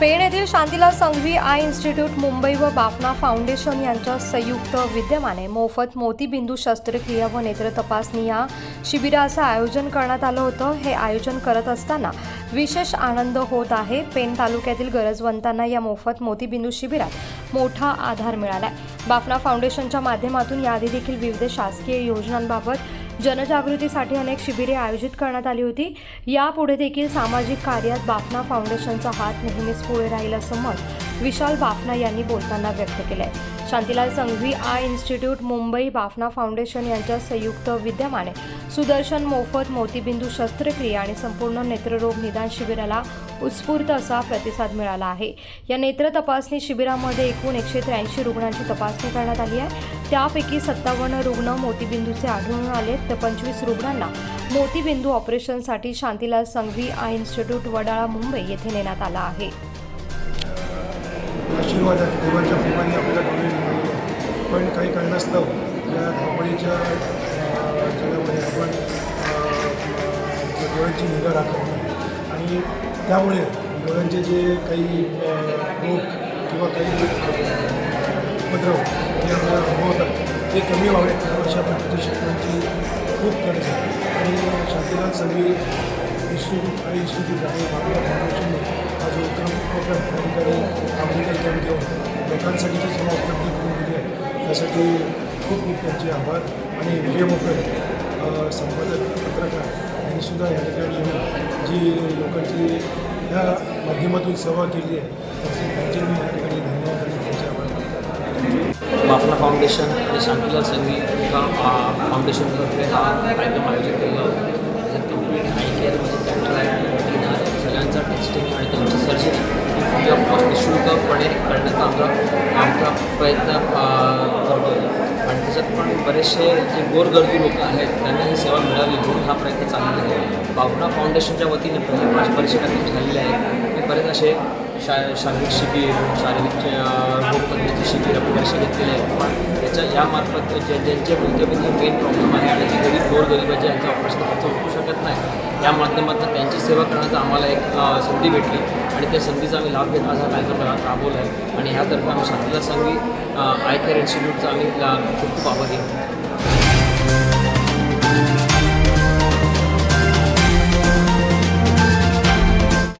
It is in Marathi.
पेण येथील शांतीलाल संघवी आय इन्स्टिट्यूट मुंबई व बाफना फाउंडेशन यांच्या संयुक्त विद्यमाने मोफत मोतीबिंदू शस्त्रक्रिया व नेत्र तपासणी या शिबिराचं आयोजन करण्यात आलं होतं. हे आयोजन करत असताना विशेष आनंद होत आहे. पेण तालुक्यातील गरजवंतांना या मोफत मोतीबिंदू शिबिरात मोठा आधार मिळाला आहे बाफना फाउंडेशनच्या माध्यमातून याआधी देखील विविध शासकीय योजनांबाबत जनजागृतीसाठी अनेक शिबिरे आयोजित करण्यात आली होती. यापुढे देखील सामाजिक कार्यात बाफना फाउंडेशनचा हात नेहमीच पुढे राहील असं मत विशाल बाफना यांनी बोलताना व्यक्त केलं आहे Shantilal Sanghvi eye institute Mumbai Bafna foundation यांच्या संयुक्त विद्यमाने सुदर्शन मोफत मोतीबिंदू शस्त्रक्रिया आणि संपूर्ण नेत्ररोग निदान शिबिराला उत्स्फूर्त असा प्रतिसाद मिळाला आहे. या नेत्र तपासणी शिबिरामध्ये एकूण एकशे त्र्याऐंशी रुग्णांची तपासणी करण्यात आली आहे. त्यापैकी सत्तावन्न रुग्ण मोतीबिंदूचे आढळून आले तर पंचवीस रुग्णांना मोतीबिंदू ऑपरेशनसाठी शांतीलाल संघवी आय इन्स्टिट्यूट वडाळा मुंबई येथे नेण्यात आला आहे. आशीर्वाद देवाच्या कृपाने आपल्याला डोळे मिळालेले पण काही कारणास्तव या धावपळीच्या जगामध्ये आपण डोळ्यांची निगा राखत नाही. आणि त्यामुळे डोळ्यांचे जे काही रोग किंवा काही उपद्रव जे आपल्याला अनुभवतात. ते कमी व्हावेत अशा प्रकारची शिकवणची खूप गरज आहे. आणि शांतीनाथ सगळी इन्स्टिट्यूट आणि इन्स्टिट्यूट आणि बांगला फाउंडेशनने हा जो उपक्रम उपक्रम त्या ठिकाणी मेडिकल कॅम्प घेऊन लोकांसाठी जी सेवा उपलब्ध करून दिली आहे त्यासाठी खूप खूप त्यांचे आभार. आणि विजय मोफत संपादक पत्रकार यांनी सुद्धा या ठिकाणी जी लोकांची या माध्यमातून सेवा केली आहे मानतो बाफना फाउंडेशन आणि शांतीलाल संघवी एका फाउंडेशनतर्फे हा कार्यक्रम आयोजित केलेला होता. त्याच्यात आय केअरमध्ये कॅन्ट्रॅक्ट सगळ्यांचा टेस्टिंग आणि त्यांची सर्जरी. ही फ्री ऑफ कॉस्ट निशुल्कपणे करण्याचा आमचा आमचा प्रयत्न करतो आणि त्याच्यात पण बरेचसे जे गोरगरजू लोक आहेत त्यांना ही सेवा मिळावी म्हणून हा प्रयत्न चाललेला आहे. बाफना फाउंडेशनच्या वतीने पहिले पाच परीक्षा झालेले आहेत ते बरेच असे शा शारीरिक शिबिर शारीरिक अ, रोगतज्ञाचे शिबिर आपण परीक्षा घेतलेले आहेत. त्याच्या याच्या यामार्फत जे ज्यांचे मोठ्यापैकी मेन प्रॉब्लेम आहे आणि जे गरीब गोर गरिबाचे यांचं ऑपरेशन खर्च होऊ शकत नाही या माध्यमातून त्यांची सेवा करण्याचा आम्हाला एक संधी भेटली आणि त्या संधीचा आम्ही लाभ घेत असा कार्यक्रम राबवला आहे आणि ह्यातर्फे आम्ही शांतीला संघी आय केअर इन्स्टिट्यूटचा आम्ही खूप खूप आभारी